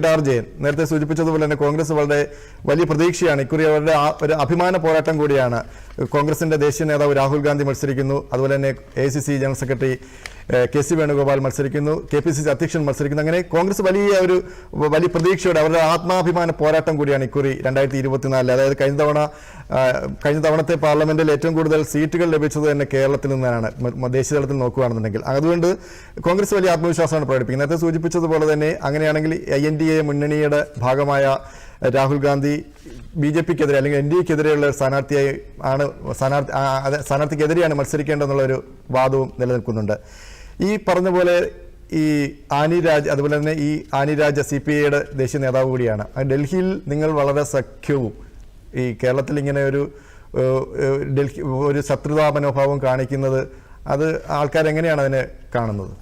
R Jayan നേരത്തെ സൂചിപ്പിച്ചതുപോലെ തന്നെ കോൺഗ്രസ് വളരെ വലിയ പ്രതീക്ഷയാണ്. ഇക്കുറി അവരുടെ ഒരു അഭിമാന പോരാട്ടം കൂടിയാണ്. കോൺഗ്രസിന്റെ ദേശീയ നേതാവ് രാഹുൽ ഗാന്ധി മത്സരിക്കുന്നു. അതുപോലെ തന്നെ A general secretary K C Venugopal മത്സരിക്കുന്നു കെ പി സി സി അധ്യക്ഷൻ മത്സരിക്കുന്നു. അങ്ങനെ കോൺഗ്രസ് വലിയ ഒരു വലിയ പ്രതീക്ഷയോടെ അവരുടെ ആത്മാഭിമാന പോരാട്ടം കൂടിയാണ് ഇക്കുറി രണ്ടായിരത്തി ഇരുപത്തിനാലിൽ അതായത് കഴിഞ്ഞ തവണ കഴിഞ്ഞ തവണത്തെ പാർലമെന്റിൽ ഏറ്റവും കൂടുതൽ സീറ്റുകൾ ലഭിച്ചത് തന്നെ കേരളത്തിൽ നിന്നാണ്. ദേശീയ തലത്തിൽ നോക്കുകയാണെന്നുണ്ടെങ്കിൽ. അതുകൊണ്ട് കോൺഗ്രസ് വലിയ ആത്മവിശ്വാസമാണ് പ്രകടിപ്പിക്കുന്നത്. നേരത്തെ സൂചിപ്പിച്ചതുപോലെ തന്നെ അങ്ങനെയാണെങ്കിൽ ഐ എൻ ഡി എ മുന്നണിയുടെ ഭാഗമായ രാഹുൽ ഗാന്ധി ബി ജെ പിക്കെതിരെ അല്ലെങ്കിൽ എൻ ഡി എക്കെതിരെയുള്ള സ്ഥാനാർത്ഥിയായി ആണ് സ്ഥാനാർത്ഥി സ്ഥാനാർത്ഥിക്കെതിരെയാണ് മത്സരിക്കേണ്ടതെന്നുള്ള ഒരു വാദവും നിലനിൽക്കുന്നുണ്ട്. ഈ പറഞ്ഞ പോലെ ഈ ആനി രാജ് അതുപോലെ തന്നെ ഈ ആനി രാജ സി പി ഐയുടെ ദേശീയ നേതാവ് കൂടിയാണ്. ഡൽഹിയിൽ നിങ്ങൾ വളരെ സഖ്യവും ഈ കേരളത്തിൽ ഇങ്ങനെ ഒരു ഡൽഹി ഒരു ശത്രുതാ മനോഭാവം കാണിക്കുന്നത് അത് ആൾക്കാരെങ്ങനെയാണ് അതിനെ കാണുന്നത്?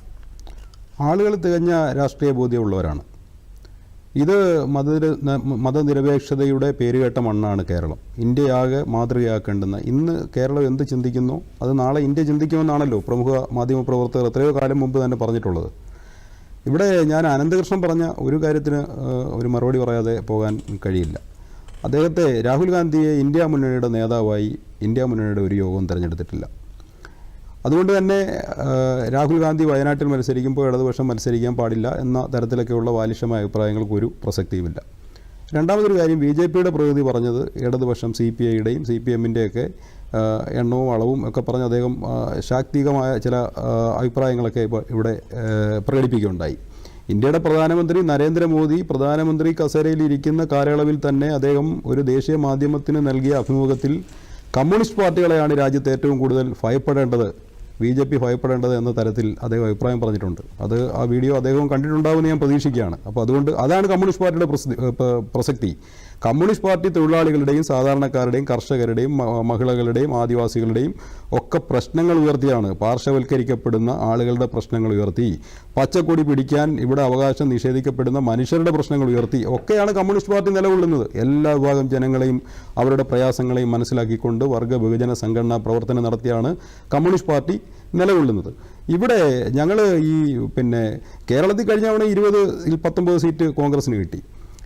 ആളുകൾ തികഞ്ഞ രാഷ്ട്രീയ ബോധ്യമുള്ളവരാണ്. ഇത് മത മതനിരപേക്ഷതയുടെ പേരുകേട്ട മണ്ണാണ് കേരളം. ഇന്ത്യയാകെ മാതൃകയാക്കേണ്ടുന്ന ഇന്ന് കേരളം എന്ത് ചിന്തിക്കുന്നു? അത് നാളെ ഇന്ത്യ ചിന്തിക്കുമെന്നാണല്ലോ പ്രമുഖ മാധ്യമപ്രവർത്തകർ എത്രയോ കാലം മുമ്പ് തന്നെ പറഞ്ഞിട്ടുള്ളത്. ഇവിടെ ഞാൻ അനന്തകൃഷ്ണൻ പറഞ്ഞ ഒരു കാര്യത്തിന് ഒരു മറുപടി പറയാതെ പോകാൻ കഴിയില്ല. അദ്ദേഹത്തെ രാഹുൽ ഗാന്ധിയെ ഇന്ത്യ മുന്നണിയുടെ നേതാവായി ഇന്ത്യ മുന്നണിയുടെ ഒരു യോഗം തിരഞ്ഞെടുത്തിട്ടില്ല. അതുകൊണ്ട് തന്നെ രാഹുൽ ഗാന്ധി വയനാട്ടിൽ മത്സരിക്കുമ്പോൾ ഇടതുപക്ഷം മത്സരിക്കാൻ പാടില്ല എന്ന തരത്തിലൊക്കെയുള്ള ബാലിഷ്യമായ അഭിപ്രായങ്ങൾക്ക് ഒരു പ്രസക്തിയുമില്ല. രണ്ടാമതൊരു കാര്യം ബി ജെ പിയുടെ പ്രകൃതി പറഞ്ഞത് ഇടതുപക്ഷം സി പി ഐയുടെയും സി പി എമ്മിന്റെയൊക്കെ എണ്ണവും അളവും ഒക്കെ പറഞ്ഞ് അദ്ദേഹം ശാക്തികമായ ചില അഭിപ്രായങ്ങളൊക്കെ ഇവിടെ പ്രകടിപ്പിക്കുകയുണ്ടായി. ഇന്ത്യയുടെ പ്രധാനമന്ത്രി നരേന്ദ്രമോദി പ്രധാനമന്ത്രി കസേരയിൽ ഇരിക്കുന്ന കാലയളവിൽ തന്നെ അദ്ദേഹം ഒരു ദേശീയ മാധ്യമത്തിന് നൽകിയ അഭിമുഖത്തിൽ കമ്മ്യൂണിസ്റ്റ് പാർട്ടികളെയാണ് രാജ്യത്ത് ഏറ്റവും കൂടുതൽ ഭയപ്പെടേണ്ടത് ബി ജെ പി ഭയപ്പെടേണ്ടത് എന്ന തരത്തിൽ അദ്ദേഹം അഭിപ്രായം പറഞ്ഞിട്ടുണ്ട്. അത് ആ വീഡിയോ അദ്ദേഹം കണ്ടിട്ടുണ്ടാവുമെന്ന് ഞാൻ പ്രതീക്ഷിക്കുകയാണ്. അപ്പോൾ അതുകൊണ്ട് അതാണ് കമ്മ്യൂണിസ്റ്റ് പാർട്ടിയുടെ പ്രസ- പ്രസക്തി. കമ്മ്യൂണിസ്റ്റ് പാർട്ടി തൊഴിലാളികളുടെയും സാധാരണക്കാരുടെയും കർഷകരുടെയും മഹിളകളുടെയും ആദിവാസികളുടെയും ഒക്കെ പ്രശ്നങ്ങൾ ഉയർത്തിയാണ് പാർശ്വവൽക്കരിക്കപ്പെടുന്ന ആളുകളുടെ പ്രശ്നങ്ങൾ ഉയർത്തി. പച്ചക്കൊടി പിടിക്കാൻ ഇവിടെ അവകാശം നിഷേധിക്കപ്പെടുന്ന മനുഷ്യരുടെ പ്രശ്നങ്ങൾ ഉയർത്തി. ഒക്കെയാണ് കമ്മ്യൂണിസ്റ്റ് പാർട്ടി നിലകൊള്ളുന്നത്. എല്ലാ വിഭാഗം ജനങ്ങളെയും അവരുടെ പ്രയാസങ്ങളെയും മനസ്സിലാക്കിക്കൊണ്ട് വർഗ വിഭജന സംഘടനാ പ്രവർത്തനം നടത്തിയാണ് കമ്മ്യൂണിസ്റ്റ് പാർട്ടി നിലകൊള്ളുന്നത്. ഇവിടെ ഞങ്ങൾ ഈ പിന്നെ കേരളത്തിൽ കഴിഞ്ഞ തവണ ഇരുപത് പത്തൊമ്പത് സീറ്റ് കോൺഗ്രസിന് കിട്ടി.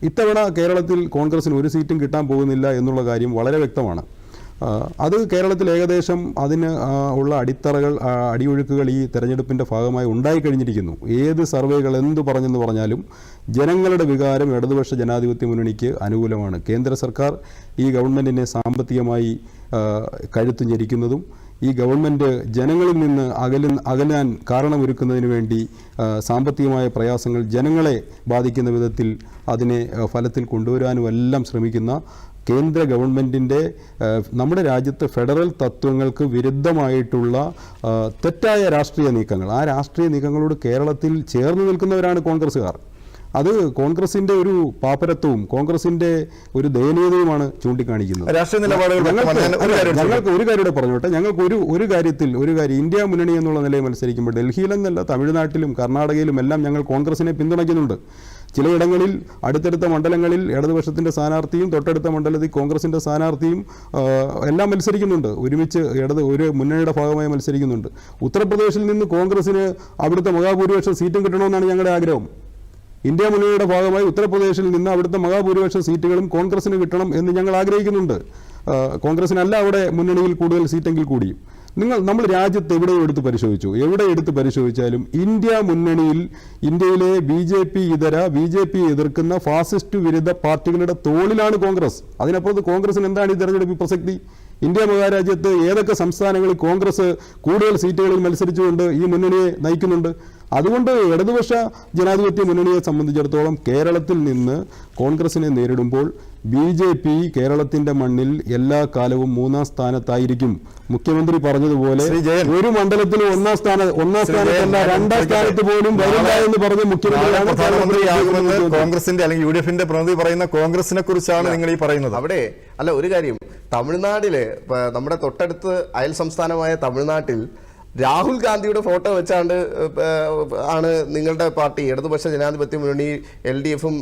ഇത്തവണ കേരളത്തിൽ കോൺഗ്രസിന് ഒരു സീറ്റും കിട്ടാൻ പോകുന്നില്ല എന്നുള്ള കാര്യം വളരെ വ്യക്തമാണ്. അത് കേരളത്തിൽ ഏകദേശം അതിന് ഉള്ള അടിത്തറകൾ അടിയൊഴുക്കുകൾ ഈ തെരഞ്ഞെടുപ്പിന്റെ ഭാഗമായി ഉണ്ടായിക്കഴിഞ്ഞിരിക്കുന്നു ഏത് സർവേകൾ എന്ത് പറഞ്ഞെന്ന് പറഞ്ഞാലും ജനങ്ങളുടെ വികാരം ഇടതുപക്ഷ ജനാധിപത്യ മുന്നണിക്ക് അനുകൂലമാണ്. കേന്ദ്ര സർക്കാർ ഈ ഗവൺമെന്റിനെ സാമ്പത്തികമായി കഴുത്ത് ഞെരിക്കുന്നതും ഈ ഗവൺമെന്റ് ജനങ്ങളിൽ നിന്ന് അകല അകലാൻ കാരണമൊരുക്കുന്നതിന് വേണ്ടി സാമ്പത്തികമായ പ്രയാസങ്ങൾ ജനങ്ങളെ ബാധിക്കുന്ന വിധത്തിൽ അതിനെ ഫലത്തിൽ കൊണ്ടുവരാനും എല്ലാം ശ്രമിക്കുന്ന കേന്ദ്ര ഗവൺമെന്റിന്റെ നമ്മുടെ രാജ്യത്ത് ഫെഡറൽ തത്വങ്ങൾക്ക് വിരുദ്ധമായിട്ടുള്ള തെറ്റായ രാഷ്ട്രീയ നീക്കങ്ങൾ. ആ രാഷ്ട്രീയ നീക്കങ്ങളോട് കേരളത്തിൽ ചേർന്ന് നിൽക്കുന്നവരാണ് കോൺഗ്രസ്സുകാർ. അത് കോൺഗ്രസിന്റെ ഒരു പാപ്പരത്വവും കോൺഗ്രസിന്റെ ഒരു ദയനീയതയുമാണ് ചൂണ്ടിക്കാണിക്കുന്നത്. രാഷ്ട്രീയ നിലപാടുകൾ ഞങ്ങൾക്ക് ഒരു കാര്യം പറഞ്ഞോട്ടെ. ഞങ്ങൾക്ക് ഒരു ഒരു കാര്യത്തിൽ ഒരു കാര്യം ഇന്ത്യ മുന്നണി എന്നുള്ള നിലയിൽ മത്സരിക്കുമ്പോൾ ഡൽഹിയിലെന്നല്ല തമിഴ്നാട്ടിലും കർണാടകയിലും എല്ലാം ഞങ്ങൾ കോൺഗ്രസിനെ പിന്തുണയ്ക്കുന്നുണ്ട്. ചിലയിടങ്ങളിൽ അടുത്തടുത്ത മണ്ഡലങ്ങളിൽ ഇടതുപക്ഷത്തിന്റെ സ്ഥാനാർത്ഥിയും തൊട്ടടുത്ത മണ്ഡലത്തിൽ കോൺഗ്രസിന്റെ സ്ഥാനാർത്ഥിയും എല്ലാം മത്സരിക്കുന്നുണ്ട്. ഒരുമിച്ച് ഇടത് ഒരു മുന്നണിയുടെ ഭാഗമായി മത്സരിക്കുന്നുണ്ട്. ഉത്തർപ്രദേശിൽ നിന്ന് കോൺഗ്രസിന് അവിടുത്തെ മഹാഭൂരിപക്ഷം സീറ്റും കിട്ടണമെന്നാണ് ഞങ്ങളുടെ ആഗ്രഹം. ഇന്ത്യ മുന്നണിയുടെ ഭാഗമായി ഉത്തർപ്രദേശിൽ നിന്ന് അവിടുത്തെ മഹാഭൂരിപക്ഷ സീറ്റുകളും കോൺഗ്രസിന് കിട്ടണം എന്ന് ഞങ്ങൾ ആഗ്രഹിക്കുന്നുണ്ട്. കോൺഗ്രസിനല്ല അവിടെ മുന്നണിയിൽ കൂടുതൽ സീറ്റെങ്കിൽ കൂടിയും. നിങ്ങൾ നമ്മൾ രാജ്യത്ത് എവിടെ എടുത്ത് പരിശോധിച്ചു. എവിടെ എടുത്ത് പരിശോധിച്ചാലും ഇന്ത്യ മുന്നണിയിൽ ഇന്ത്യയിലെ ബി ജെ പി ഇതര ബി ജെ പി എതിർക്കുന്ന ഫാസിസ്റ്റ് വിരുദ്ധ പാർട്ടികളുടെ തോളിലാണ് കോൺഗ്രസ്. അതിനപ്പുറത്ത് കോൺഗ്രസിന് എന്താണ് ഈ തെരഞ്ഞെടുപ്പ് പ്രസക്തി? ഇന്ത്യ മഹാരാജ്യത്ത് ഏതൊക്കെ സംസ്ഥാനങ്ങളിൽ കോൺഗ്രസ് കൂടുതൽ സീറ്റുകളിൽ മത്സരിച്ചുകൊണ്ട് ഈ മുന്നണിയെ നയിക്കുന്നുണ്ട്? അതുകൊണ്ട് ഇടതുപക്ഷ ജനാധിപത്യ മുന്നണിയെ സംബന്ധിച്ചിടത്തോളം കേരളത്തിൽ നിന്ന് കോൺഗ്രസിനെ നേരിടുമ്പോൾ ബി ജെ പി കേരളത്തിന്റെ മണ്ണിൽ എല്ലാ കാലവും മൂന്നാം സ്ഥാനത്തായിരിക്കും. മുഖ്യമന്ത്രി പറഞ്ഞതുപോലെ ഒരു മണ്ഡലത്തിൽ ഒന്നാം സ്ഥാന ഒന്നാം സ്ഥാനത്തല്ല രണ്ടാം? സ്ഥാനത്ത് പോലും വരില്ല എന്ന് പറഞ്ഞ മുഖ്യമന്ത്രി കോൺഗ്രസിന്റെ അല്ലെങ്കിൽ യു ഡി എഫിന്റെ പ്രതിനിധി പറയുന്ന കോൺഗ്രസിനെ കുറിച്ചാണ് നിങ്ങൾ ഈ പറയുന്നത്. അവിടെ അല്ല ഒരു കാര്യം. തമിഴ്നാട്ടിലെ നമ്മുടെ തൊട്ടടുത്ത് അയൽ സംസ്ഥാനമായ തമിഴ്നാട്ടിൽ രാഹുൽ ഗാന്ധിയുടെ ഫോട്ടോ വെച്ചാണ്ട് ആണ് നിങ്ങളുടെ പാർട്ടി. ഇടതുപക്ഷ ജനാധിപത്യ മുന്നണി എൽ ഡി എഫും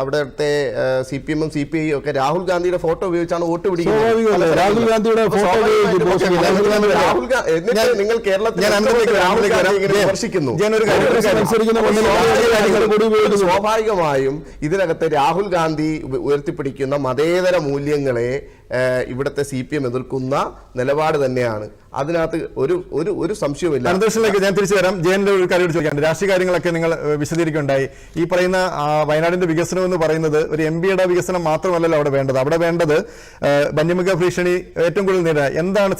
അവിടുത്തെ സി പി എമ്മും സി പി ഐ ഒക്കെ രാഹുൽ ഗാന്ധിയുടെ ഫോട്ടോ ഉപയോഗിച്ചാണ് വോട്ട് പിടിക്കുന്നത്. രാഹുൽ ഗാന്ധിയുടെ നിങ്ങൾ കേരളത്തിൽ വിമർശിക്കുന്നു? സ്വാഭാവികമായും ഇതിനകത്ത് രാഹുൽ ഗാന്ധി ഉയർത്തിപ്പിടിക്കുന്ന മതേതര മൂല്യങ്ങളെ ഇവിടുത്തെ സി പി എം എതിർക്കുന്ന നിലപാട് തന്നെയാണ്. അതിനകത്ത് ഒരു ഒരു ഒരു സംശയവുമില്ല. അനന്തകൃഷ്ണനിലേക്ക് ഞാൻ തിരിച്ചു വരാം. ജയന്റെ ഒരു കാര്യം കൂടി ചോദിക്കാണ്ട് രാഷ്ട്രീയ കാര്യങ്ങളൊക്കെ നിങ്ങൾ വിശദീകരിക്കുണ്ടായി ഈ പറയുന്ന വയനാടിന്റെ വികസനം എന്ന് പറയുന്നത് ഒരു എം പിയുടെ വികസനം മാത്രമല്ലല്ലോ അവിടെ വേണ്ടത്. അവിടെ വേണ്ടത് വന്യമൃഗ ഭീഷണി ഏറ്റവും കൂടുതൽ നേരിടുക എന്താണ്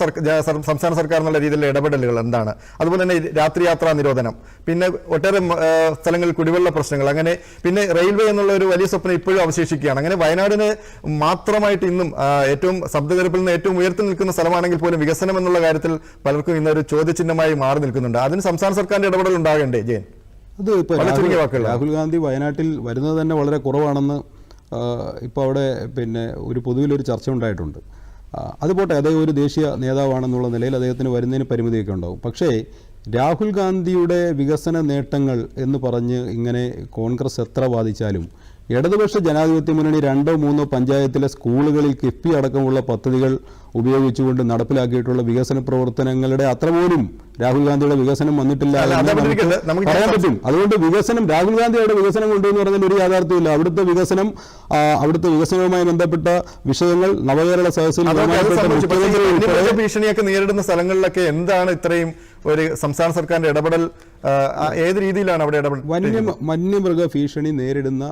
സംസ്ഥാന സർക്കാർ എന്നുള്ള രീതിയിലുള്ള ഇടപെടലുകൾ? എന്താണ്? അതുപോലെ തന്നെ രാത്രിയാത്രാ രാത്രി യാത്രാ നിരോധനം. പിന്നെ ഒട്ടേറെ സ്ഥലങ്ങളിൽ കുടിവെള്ള പ്രശ്നങ്ങൾ. അങ്ങനെ പിന്നെ റെയിൽവേ എന്നുള്ള ഒരു വലിയ സ്വപ്നം ഇപ്പോഴും അവശേഷിക്കുകയാണ്. അങ്ങനെ വയനാടിന് മാത്രമായിട്ട് ഇന്നും ഏറ്റവും ശബ്ദതെരപ്പിൽ നിന്ന് ഏറ്റവും ഉയർത്തി നിൽക്കുന്ന സ്ഥലമാണെങ്കിൽ പോലും വികസനം എന്നുള്ള കാര്യത്തിൽ പലർക്കും ഇന്നൊരു ചോദ്യചിഹ്നമായി മാറി നിൽക്കുന്നുണ്ട്. അതിന് സംസ്ഥാന സർക്കാരിന്റെ ഇടപെടൽ ഉണ്ടാകണ്ടേ ജയൻ? അത് ഇപ്പോൾ രാഹുൽ ഗാന്ധി വയനാട്ടിൽ വരുന്നത് തന്നെ വളരെ കുറവാണെന്ന് ഇപ്പോൾ അവിടെ പിന്നെ ഒരു പൊതുവിലൊരു ചർച്ച ഉണ്ടായിട്ടുണ്ട്. അതുപോട്ടെ അത് പോട്ടെ അദ്ദേഹം ഒരു ദേശീയ നേതാവാണെന്നുള്ള നിലയിൽ അദ്ദേഹത്തിന് വരുന്നതിന് പരിമിതിയൊക്കെ ഉണ്ടാവും. പക്ഷേ രാഹുൽ ഗാന്ധിയുടെ വികസന നേട്ടങ്ങൾ എന്ന് പറഞ്ഞ് ഇങ്ങനെ കോൺഗ്രസ് എത്ര വാദിച്ചാലും ഇടതുപക്ഷ ജനാധിപത്യ മുന്നണി രണ്ടോ മൂന്നോ പഞ്ചായത്തിലെ സ്കൂളുകളിൽ കിഫ്ബി അടക്കമുള്ള പദ്ധതികൾ ഉപയോഗിച്ചുകൊണ്ട് നടപ്പിലാക്കിയിട്ടുള്ള വികസന പ്രവർത്തനങ്ങളുടെ അത്ര പോലും രാഹുൽ ഗാന്ധിയുടെ വികസനം വന്നിട്ടില്ല പറയാൻ പറ്റും. അതുകൊണ്ട് വികസനം രാഹുൽ ഗാന്ധിയുടെ വികസനം കൊണ്ടുവന്ന് പറഞ്ഞാൽ ഒരു യാഥാർത്ഥ്യമില്ല അവിടുത്തെ വികസനം അവിടുത്തെ വികസനവുമായി ബന്ധപ്പെട്ട വിഷയങ്ങൾ നവകേരള സദസ്സിൽ ഭീഷണിയൊക്കെ നേരിടുന്ന സ്ഥലങ്ങളിലൊക്കെ എന്താണ് ഇത്രയും ഒരു സംസ്ഥാന സർക്കാരിന്റെ ഇടപെടൽ ഏത് രീതിയിലാണ് അവിടെ ഇടപെടൽ വന്യ വന്യമൃഗ ഭീഷണി നേരിടുന്ന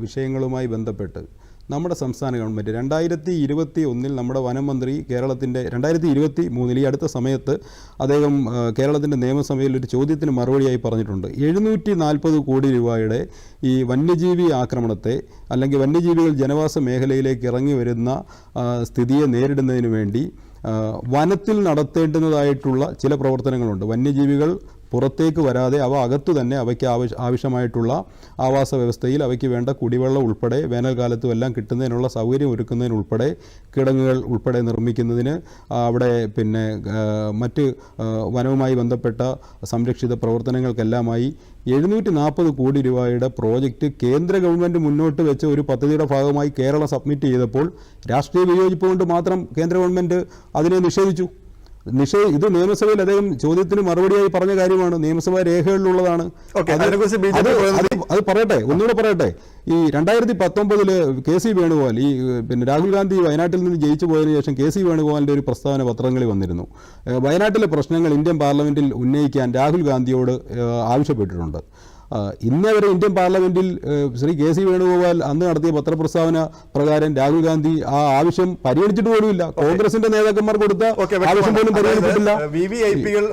വിഷയങ്ങളുമായി ബന്ധപ്പെട്ട് നമ്മുടെ സംസ്ഥാന ഗവൺമെന്റ് രണ്ടായിരത്തി ഇരുപത്തി ഒന്നിൽ നമ്മുടെ വനം മന്ത്രി കേരളത്തിന്റെ രണ്ടായിരത്തി ഇരുപത്തി മൂന്നിൽ ഈ അടുത്ത സമയത്ത് അദ്ദേഹം കേരളത്തിന്റെ നിയമസഭയിൽ ഒരു ചോദ്യത്തിന് മറുപടിയായി പറഞ്ഞിട്ടുണ്ട്. എഴുന്നൂറ്റി നാൽപ്പത് കോടി രൂപയുടെ ഈ വന്യജീവി ആക്രമണത്തെ അല്ലെങ്കിൽ വന്യജീവികൾ ജനവാസ മേഖലയിലേക്ക് ഇറങ്ങി വരുന്ന സ്ഥിതിയെ നേരിടുന്നതിന് വേണ്ടി വനത്തിൽ നടത്തേണ്ടുന്നതായിട്ടുള്ള ചില പ്രവർത്തനങ്ങളുണ്ട്. വന്യജീവികൾ പുറത്തേക്ക് വരാതെ അവ അകത്തു തന്നെ അവയ്ക്ക് ആവശ്യ ആവശ്യമായിട്ടുള്ള ആവാസ വ്യവസ്ഥയിൽ അവയ്ക്ക് വേണ്ട കുടിവെള്ളം ഉൾപ്പെടെ വേനൽക്കാലത്തും എല്ലാം കിട്ടുന്നതിനുള്ള സൗകര്യം ഒരുക്കുന്നതിനുൾപ്പെടെ കിടങ്ങുകൾ ഉൾപ്പെടെ നിർമ്മിക്കുന്നതിന് അവിടെ പിന്നെ മറ്റ് വനവുമായി ബന്ധപ്പെട്ട സംരക്ഷിത പ്രവർത്തനങ്ങൾക്കെല്ലാമായി എഴുന്നൂറ്റി നാൽപ്പത് കോടി രൂപയുടെ പ്രോജക്റ്റ് കേന്ദ്ര ഗവൺമെന്റ് മുന്നോട്ട് വെച്ച ഒരു പദ്ധതിയുടെ ഭാഗമായി കേരളം സബ്മിറ്റ് ചെയ്തപ്പോൾ രാഷ്ട്രീയ വിയോജിപ്പ് കൊണ്ട് മാത്രം കേന്ദ്ര ഗവൺമെന്റ് അതിനെ നിഷേധിച്ചു. നിഷേ ഇത് നിയമസഭയിൽ അദ്ദേഹം ചോദ്യത്തിന് മറുപടിയായി പറഞ്ഞ കാര്യമാണ്. നിയമസഭാ രേഖകളിലുള്ളതാണ്. അത് പറയട്ടെ ഒന്നുകൂടെ പറയട്ടെ. ഈ രണ്ടായിരത്തി പത്തൊമ്പതിൽ കെ സി വേണുഗോപാൽ ഈ പിന്നെ രാഹുൽ ഗാന്ധി വയനാട്ടിൽ നിന്ന് ജയിച്ചു പോയതിനു ശേഷം കെ സി വേണുഗോപാലിന്റെ ഒരു പ്രസ്താവന പത്രങ്ങളിൽ വന്നിരുന്നു. വയനാട്ടിലെ പ്രശ്നങ്ങൾ ഇന്ത്യൻ പാർലമെന്റിൽ ഉന്നയിക്കാൻ രാഹുൽ ഗാന്ധിയോട് ആവശ്യപ്പെട്ടിട്ടുണ്ട്. ഇന്നേ വരെ ഇന്ത്യൻ പാർലമെന്റിൽ ശ്രീ കെ സി വേണുഗോപാൽ അന്ന് നടത്തിയ പത്രപ്രസ്താവന പ്രകാരം രാഹുൽ ഗാന്ധി ആ ആവശ്യം പരിഗണിച്ചിട്ട് പോലുമില്ല. കോൺഗ്രസിന്റെ നേതാക്കന്മാർ കൊടുത്ത ആവശ്യം പോലും പരിഗണിച്ചിട്ടില്ല. വി വി ഐ പികൾ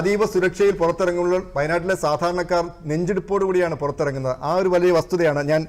അതീവ സുരക്ഷയിൽ പുറത്തിറങ്ങുമ്പോൾ വയനാട്ടിലെ സാധാരണക്കാർ നെഞ്ചെടുപ്പോടുകൂടിയാണ് പുറത്തിറങ്ങുന്നത്. ആ ഒരു വലിയ വസ്തുതയാണ് ഞാൻ